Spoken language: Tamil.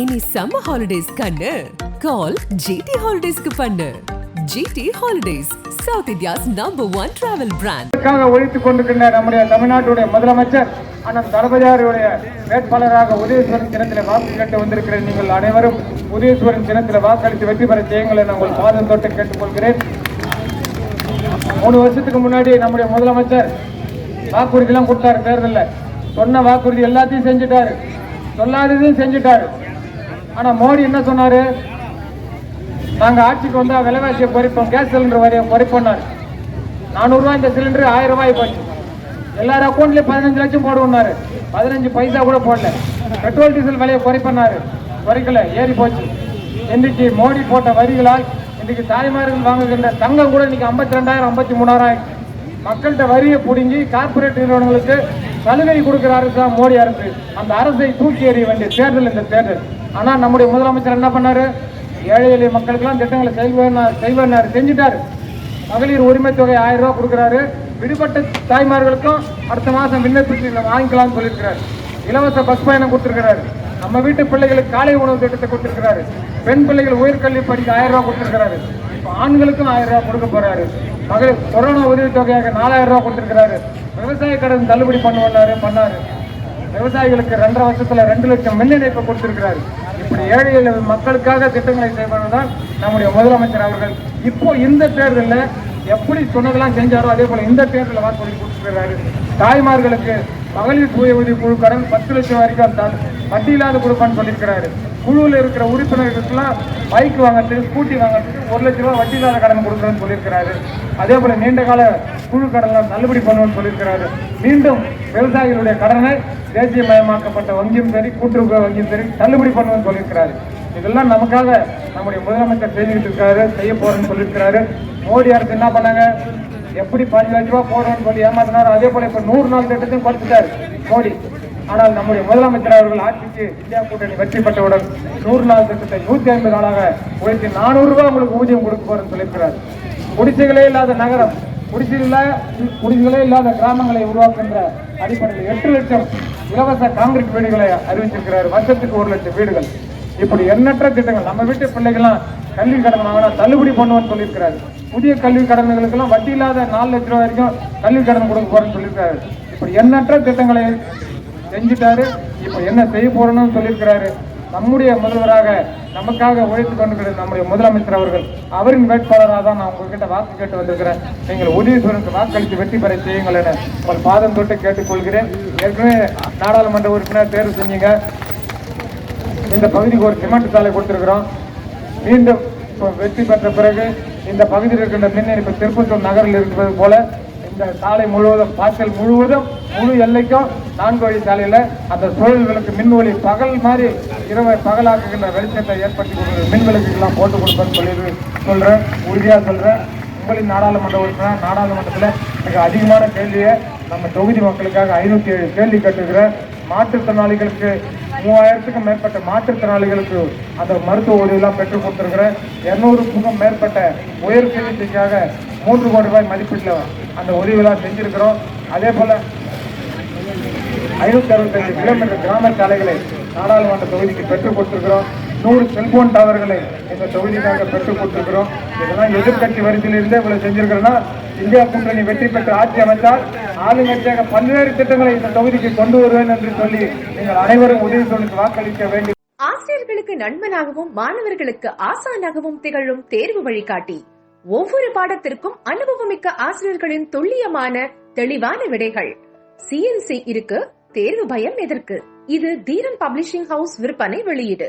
இனி சம்மர் ஹாலிடேஸ் கண்ணு. கால் ஜிடி ஹாலிடேஸ்க்கு பண்ணு. GT holidays south India's number one travel brand இதற்காக ஒழித்துக் கொண்டிருக்கின்ற நம்முடைய தமிழ்நாட்டுடைய முதலமைச்சர் அண்ணன் தளபதியாருடைய வேட்பாளராக உதயேஸ்வரன் தினத்தில் வாக்கு கேட்டு வந்திருக்கிற நீங்கள் அனைவரும் உதயேஸ்வரன் தினத்தில் வாக்களித்து வெற்றி பெற செய்யுங்கள் என உங்கள் பாதம் தொட்டு கேட்டுக்கொள்கிறேன். மூணு வருஷத்துக்கு முன்னாடி நம்முடைய முதலமைச்சர் வாக்குறுதிலாம் கொடுத்தாரு தேர்தலில். சொன்ன வாக்குறுதி எல்லாத்தையும் செஞ்சுட்டாரு. சொல்லாததையும் செஞ்சுட்டாரு. ஆனால் மோடி என்ன சொன்னார்? நாங்கள் ஆட்சிக்கு வந்தால் விலைவாசியை குறைப்போம் கேஸ் சிலிண்டர் வரைய குறைப்போம்னாரு. நானூறுரூவா இந்த சிலிண்டர் ஆயிரம் ரூபாய் போச்சு. எல்லார் அக்கௌண்ட்லேயும் பதினஞ்சு லட்சம் போடுவோம்னாரு. பதினஞ்சு பைசா கூட போடல. பெட்ரோல் டீசல் விலையை குறைப்பனாரு குறைக்கல ஏறி போச்சு. இன்னைக்கு மோடி போட்ட வரிகளால் இன்னைக்கு தாய்மார்கள் வாங்குகின்ற தங்கம் கூட இன்னைக்கு ஐம்பத்தி ரெண்டாயிரம் ஐம்பத்தி மூணாயிரம் மக்கள்கிட்ட வரியை பிடுங்கி கார்ப்பரேட் நிறுவனங்களுக்கு சலுகை கொடுக்கிற அரசு தான் மோடி அரசு. அந்த அரசை தூக்கி எறிய வேண்டிய தேர்தல் இந்த தேர்தல். ஆனால் நம்முடைய முதலமைச்சர் என்ன பண்ணாரு? ஏழை எளிய மக்களுக்கெல்லாம் திட்டங்களை செய்வேன் செய்வேன்னாரு செஞ்சுட்டாரு. மகளிர் உரிமை தொகை ஆயிரம் ரூபா கொடுக்குறாரு. விடுபட்ட தாய்மார்களுக்கும் அடுத்த மாதம் விண்ணப்பிச்சு இதை வாங்கிக்கலாம்னு சொல்லியிருக்கிறார். இலவச பஸ் பயணம் கொடுத்திருக்கிறாரு. நம்ம வீட்டு பிள்ளைகளுக்கு காலை உணவு திட்டத்தை கொடுத்திருக்கிறாரு. பெண் பிள்ளைகள் உயர்கல்வி படிக்க ஆயிரம் ரூபா கொடுத்துருக்கிறாரு. இப்போ ஆண்களுக்கும் ஆயிரம் ரூபா கொடுக்க போறாரு. மகளிர் கொரோனா உதவித்தொகையாக நாலாயிரம் ரூபா கொடுத்துருக்கிறாரு. விவசாய கடன் தள்ளுபடி பண்ணுவாரு பண்ணாரு. விவசாயிகளுக்கு ரெண்டரை வருஷத்துல ரெண்டு லட்சம் மின் இணைப்பை கொடுத்துருக்கிறாரு. ஏழை எளிய மக்களுக்காக திட்டங்களை செய்வதுதான் நம்முடைய முதலமைச்சர் அவர்கள். இப்போ இந்த தேர்தலில் எப்படி சொன்னதெல்லாம் செஞ்சாரோ அதே போல இந்த தேர்தலில் வாக்குறுதி கொடுத்துருக்கிறாரு தாய்மார்களுக்கு மகளிர் சுய உதவி குழு கடன் பத்து லட்சம் வரைக்கும் தான் வட்டி இல்லாத கொடுப்பான்னு சொல்லியிருக்கிறாரு. குழுவில் இருக்கிற உறுப்பினர்களுக்கெல்லாம் பைக் வாங்குறதுக்கு ஸ்கூட்டி வாங்குறதுக்கு ஒரு லட்ச ரூபா வட்டி இல்லாத கடன் கொடுக்குறேன்னு சொல்லியிருக்கிறாரு. அதே போல நீண்ட கால குழு கடன்லாம் தள்ளுபடி பண்ணுவோம்னு சொல்லியிருக்கிறாரு. மீண்டும் விவசாயிகளுடைய கடனை தேசியமயமாக்கப்பட்ட வங்கியும் சரி கூட்டுறவு வங்கியும் சரி தள்ளுபடி பண்ணுவோம்னு சொல்லியிருக்கிறாரு. இதெல்லாம் நமக்காக நம்முடைய முதலமைச்சர் செய்துக்கிட்டு இருக்காரு செய்ய போறேன்னு சொல்லியிருக்கிறாரு. மோடி அரசு என்ன பண்ணாங்க? எப்படி பாஞ்சு லட்ச ரூபா போடுறோம்னு சொல்லி ஏமாத்தினாரோ அதே போல இப்ப நூறு நாள் திட்டத்தையும் குறைச்சிட்டாரு மோடி. ஆனால் நம்முடைய முதலமைச்சர் அவர்கள் ஆட்சிக்கு இந்தியா கூட்டணி வெற்றி பெற்றவுடன் நூறு நாள் திட்டத்தை நூத்தி ஐம்பது நாளாக உயர்த்தி நானூறு ரூபாய் உங்களுக்கு ஊதியம் கொடுக்க போறேன்னு சொல்லியிருக்கிறார். குடிசைகளே இல்லாத நகரம் குடிசையில் குடிசைகளே இல்லாத கிராமங்களை உருவாக்குகின்ற அடிப்படையில் எட்டு லட்சம் இலவச காங்கிரீட் வீடுகளை அறிவிச்சிருக்கிறார். வருஷத்துக்கு ஒரு லட்சம் வீடுகள். இப்படி எண்ணற்ற திட்டங்கள் நம்ம வீட்டு பிள்ளைகள்லாம் கல்வி கடன் வாங்கினா தள்ளுபடி பண்ணுவோம்னு சொல்லியிருக்கிறாரு. புதிய கல்வி கடன்களுக்கெல்லாம் வட்டி இல்லாத நாலு லட்ச ரூபாய் வரைக்கும் கல்வி கடன் கொடுக்க போறேன்னு சொல்லியிருக்காரு. இப்படி எண்ணற்ற திட்டங்களை செஞ்சுட்டாரு. இப்போ என்ன செய்ய போறோம்னு சொல்லியிருக்கிறாரு. நம்முடைய முதல்வராக நமக்காக உழைத்து கொண்டிருக்கிற நம்முடைய முதலமைச்சர் அவர்கள் அவரின் வேட்பாளராக தான் நான் உங்ககிட்ட வாக்கு கேட்டு வந்திருக்கிறேன். நீங்கள் உதயசூரனுக்கு வாக்களித்து வெற்றி பெற செய்யுங்கள் என உங்கள் பாதம் தொட்டு கேட்டுக்கொள்கிறேன். ஏற்கனவே நாடாளுமன்ற உறுப்பினர் தேர்வு செஞ்சீங்க. இந்த பகுதிக்கு ஒரு சிமெண்ட் சாலை கொடுத்துருக்குறோம். மீண்டும் இப்போ வெற்றி பெற்ற பிறகு இந்த பகுதியில் இருக்கின்ற மின் இணைப்பு திருப்பத்தூர் நகரில் இருப்பது போல இந்த சாலை முழுவதும் பாசல் முழுவதும் முழு எல்லைக்கும் நான்கு வழி சாலையில் அந்த சூழல்களுக்கு மின் ஒளி பகல் மாதிரி இரவை பகலாக்குகின்ற வெளிச்சத்தை ஏற்படுத்தி கொடுக்குற மின் விளக்குகள்லாம் போட்டு கொடுப்பேன்னு சொல்லி சொல்கிறேன் உறுதியாக சொல்கிறேன் உங்களின் நாடாளுமன்ற உறுப்பினர் நாடாளுமன்றத்தில் மிக அதிகமான கேள்வியை நம்ம தொகுதி மக்களுக்காக ஐநூற்றி ஏழு கேள்வி கேட்டுக்கிறேன். மாற்றுத்திறனாளிகளுக்கு மூவாயிரத்துக்கும் மேற்பட்ட மாற்றுத்திறனாளிகளுக்கு அந்த மருத்துவ உதவியெல்லாம் பெற்றுக் கொடுத்துருக்கிறேன். இரநூறுக்கும் மேற்பட்ட உயர் சிகிச்சைக்காக மூன்று கோடி ரூபாய் மதிப்பீட்டில் அந்த உதவியெல்லாம் செஞ்சுருக்கிறோம். அதே போல் ஐநூத்தி அறுபத்தஞ்சு கிலோமீட்டர் கிராம சாலைகளை நாடாளுமன்ற தொகுதிக்கு பெற்றுக் கொடுத்துருக்குறோம். நூறு செல்போன் டவர்களை இந்த தொகுதிக்காக பெற்றுக் கொடுத்துருக்கிறோம். இதெல்லாம் எதிர்கட்சி வரிசையில் இருந்தே இவ்வளவு செஞ்சிருக்கிறோம்னா இந்தியா கூட்டணி வெற்றி பெற்று ஆட்சி அமைத்தால் ஆளுங்கட்சியாக பல்வேறு திட்டங்களை இந்த தொகுதிக்கு கொண்டு வருவேன் என்று சொல்லி நீங்கள் அனைவரும் உதவி சொல்லிக்கு வாக்களிக்க வேண்டும். ஆசிரியர்களுக்கு நண்பனாகவும் மாணவர்களுக்கு ஆசானாகவும் திகழும் தேர்வு வழிகாட்டி. ஒவ்வொரு பாடத்திற்கும் அனுபவமிக்க ஆசிரியர்களின் துல்லியமான தெளிவான விடைகள். சிஎன்சி இருக்கு தேர்வு பயம் எதற்கு? இது தீரன் பப்ளிஷிங் ஹவுஸ் விற்பனை வெளியீடு.